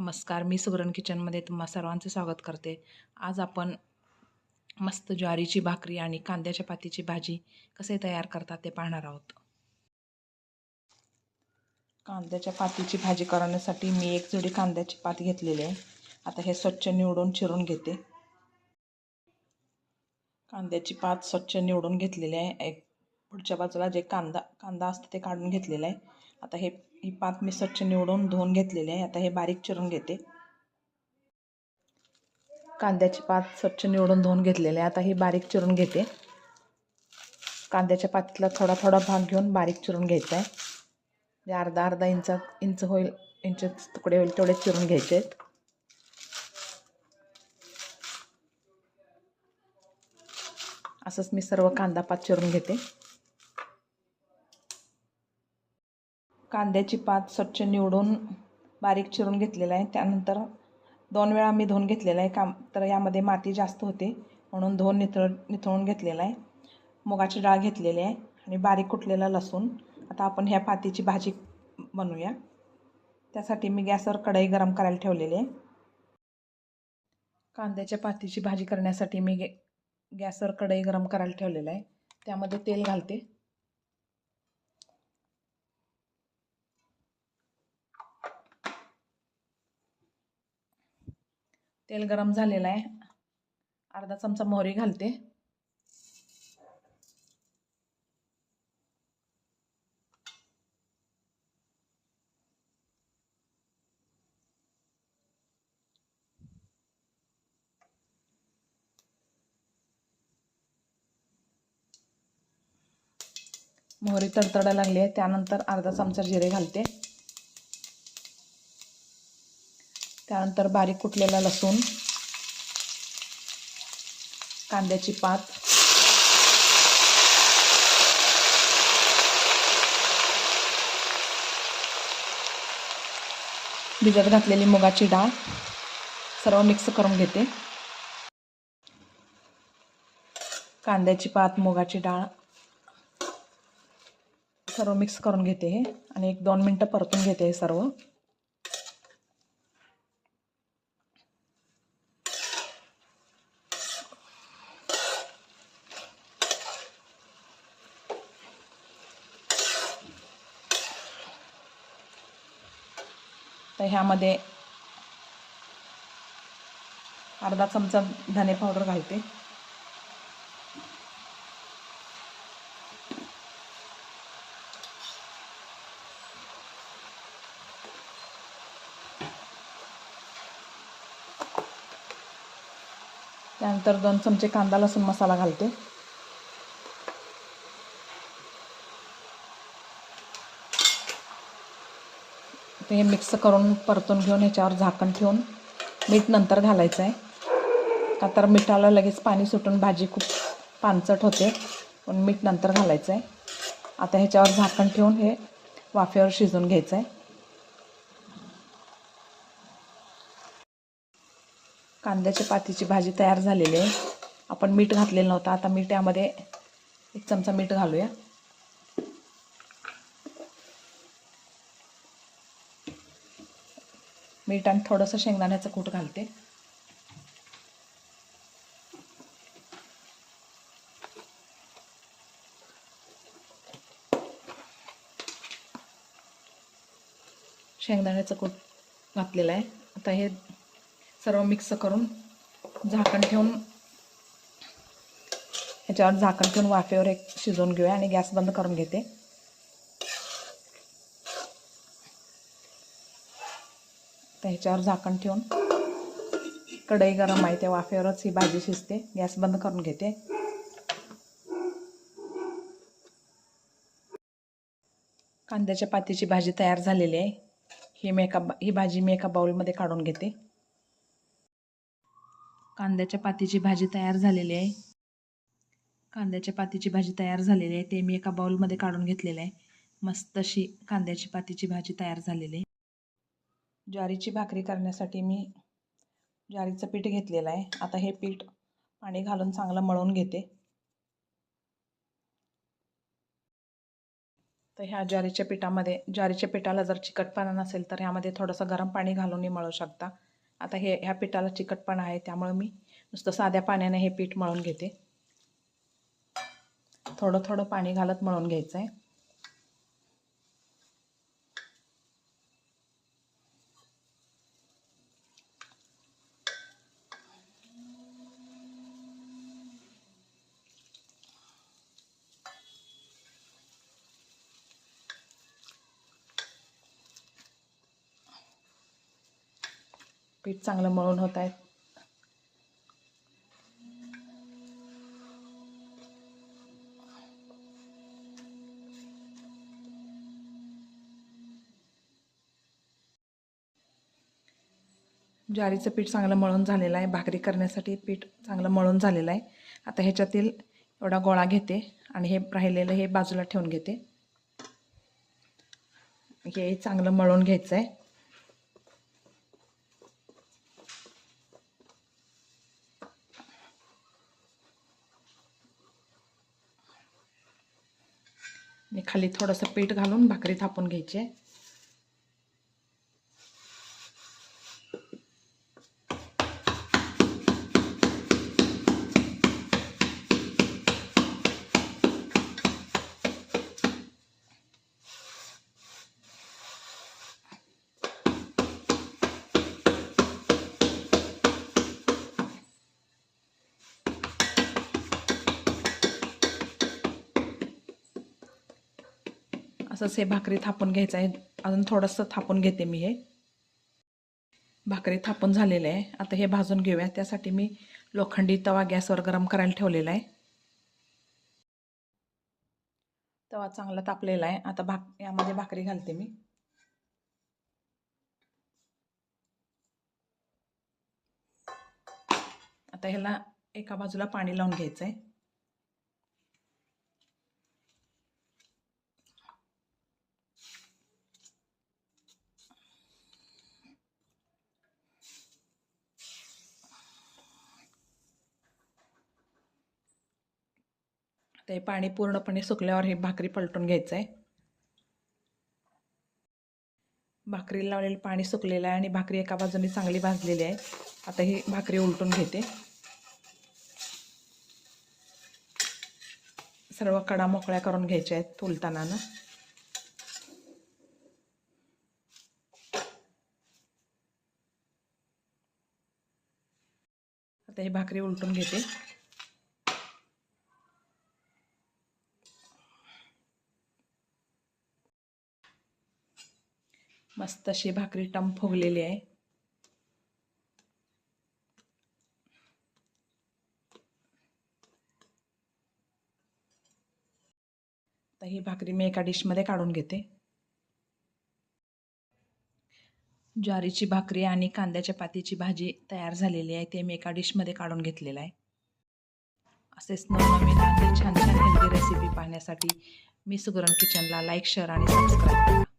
नमस्कार मी सुगरण किचनमध्ये तुम्हा सर्वांचे स्वागत करते. आज आपण मस्त ज्वारीची भाकरी आणि कांद्याच्या पातीची भाजी कसे तयार करतात ते पाहणार आहोत. कांद्याच्या पातीची भाजी करण्यासाठी मी एक जोडी कांद्याची पात घेतलेली आहे. आता हे स्वच्छ निवडून चिरून घेते. कांद्याची पात स्वच्छ निवडून घेतलेली आहे. एक पुढच्या बाजूला जे कांदा कांदा असतं ते काढून घेतलेलं आहे. आता हे ही पात मी स्वच्छ निवडून धुवून घेतलेले आहे. आता हे बारीक चिरून घेते. कांद्याची पात स्वच्छ निवडून धुवून घेतलेले आहे. आता हे बारीक चिरून घेते. कांद्याच्या पातीतला थोडा थोडा भाग घेऊन बारीक चिरून घ्यायचा आहे. म्हणजे अर्धा अर्धा इंच इंच होईल इंच तुकडे होईल तेवढे चिरून घ्यायचे आहेत. असंच मी सर्व कांदा पात चिरून घेते. कांद्याची पात स्वच्छ निवडून बारीक चिरून घेतलेला आहे. त्यानंतर दोन वेळा मी धुवून घेतलेला आहे काम. तर यामध्ये माती जास्त होते म्हणून धुवून निथळ निथळून घेतलेला आहे. मुगाची डाळ घेतलेली आहे आणि बारीक कुटलेला लसूण. आता आपण ह्या पातीची भाजी बनवूया. त्यासाठी मी गॅसवर कढई गरम करायला ठेवलेली आहे. कांद्याच्या पातीची भाजी करण्यासाठी मी गे गॅसवर कढई गरम करायला ठेवलेलं आहे. त्यामध्ये तेल घालते. तेल गरम झालेलं आहे. अर्धा चमचा मोहरी घालते. मोहरी तडतडा लागली आहे. त्यानंतर अर्धा चमचा जिरे घालते. त्यानंतर बारीक कुटलेला लसूण कांद्याची पात भिजत घातलेली मुगाची डाळ सर्व मिक्स करून घेते. कांद्याची पात मुगाची डाळ सर्व मिक्स करून घेते हे. आणि एक दोन मिनटं परतून घेते हे सर्व. तर ह्यामध्ये अर्धा चमचा धने पावडर घालते. त्यानंतर दोन चमचे कांदा लसूण मसाला घालते. हे मिक्स करून परतून घेऊन ह्याच्यावर झाकण ठेवून मीठ नंतर घालायचं आहे. का तर मिठाला लगेच पाणी सुटून भाजी खूप पानचट होते पण मीठ नंतर घालायचं आहे. आता ह्याच्यावर झाकण ठेवून हे वाफेवर शिजवून घ्यायचं आहे. कांद्याच्या पातीची भाजी तयार झालेली आहे. आपण मीठ घातलेलं नव्हतं आता मीठ यामध्ये एक चमचा मीठ घालूया. मीठ आणि थोडंसं शेंगदाण्याचं कूट घालते. शेंगदाण्याचं कूट घातलेलं आहे. आता हे सर्व मिक्स करून झाकण ठेवून ह्याच्यावर झाकण ठेवून वाफेवर एक शिजवून घेऊया आणि गॅस बंद करून घेते. तर ह्याच्यावर झाकण ठेवून कढई गरम आहे त्या वाफेवरच ही भाजी शिजते. गॅस बंद करून घेते. कांद्याच्या पातीची भाजी तयार झालेली आहे. ही मी एका ही भाजी मी एका बाउलमध्ये काढून घेते. कांद्याच्या पातीची भाजी तयार झालेली आहे. कांद्याच्या पातीची भाजी तयार झालेली आहे. ते मी एका बाऊलमध्ये काढून घेतलेलं आहे. मस्त अशी कांद्याची पातीची भाजी तयार झालेली आहे. ज्वारीची भाकरी करण्यासाठी मी ज्वारीचं पीठ घेतलेलं आहे. आता हे पीठ पाणी घालून चांगलं मळून घेते. तर ह्या ज्वारीच्या पिठामध्ये ज्वारीच्या पिठाला जर चिकटपणा नसेल तर ह्यामध्ये थोडंसं गरम पाणी घालूनही मळू शकता. आता हे ह्या पिठाला चिकटपणा आहे त्यामुळे मी नुसतं साध्या पाण्याने हे पीठ मळून घेते. थोडं थोडं पाणी घालत मळून घ्यायचं आहे पीठ चांगलं मळून होत आहे. ज्वारीचं पीठ चांगलं मळून झालेलं आहे. भाकरी करण्यासाठी पीठ चांगलं मळून झालेलं आहे. आता ह्याच्यातील एवढा गोळा घेते आणि हे राहिलेलं हे बाजूला ठेवून घेते. हे चांगलं मळून घ्यायचं आहे. आणि खाली थोडंसं पीठ घालून भाकरी थापून घ्यायची आहे. असंच हे भाकरी थापून घ्यायचं आहे. अजून थोडंसं थापून घेते मी हे. भाकरी थापून झालेलं आहे. आता हे भाजून घेऊया. त्यासाठी मी लोखंडी तवा गॅसवर गरम करायला ठेवलेला आहे. तवा चांगला तापलेला आहे. आता भाक यामध्ये भाकरी घालते मी. आता ह्याला एका बाजूला पाणी लावून घ्यायचं आहे. ते पाणी पूर्णपणे सुकल्यावर हे भाकरी पलटून घ्यायचं आहे भाकरीला लावलेलं पाणी सुकलेलं आहे आणि भाकरी एका बाजूने चांगली भाजलेली आहे. आता ही भाकरी उलटून घेते. सर्व कडा मोकळ्या करून घ्यायच्या आहेत उलताना ना आता ही भाकरी उलटून घेते. मस्त अशी भाकरी टम फुगलेली आहे. तर ही भाकरी मी एका डिशमध्ये काढून घेते. ज्वारीची भाकरी आणि कांद्याच्या पातीची भाजी तयार झालेली आहे ते मी एका डिशमध्ये काढून घेतलेलं आहे. असेच नवनवीन आणि छान छान हेल्दी रेसिपी पाहण्यासाठी मी सुगरण किचनला लाईक शेअर आणि सबस्क्राईब करा.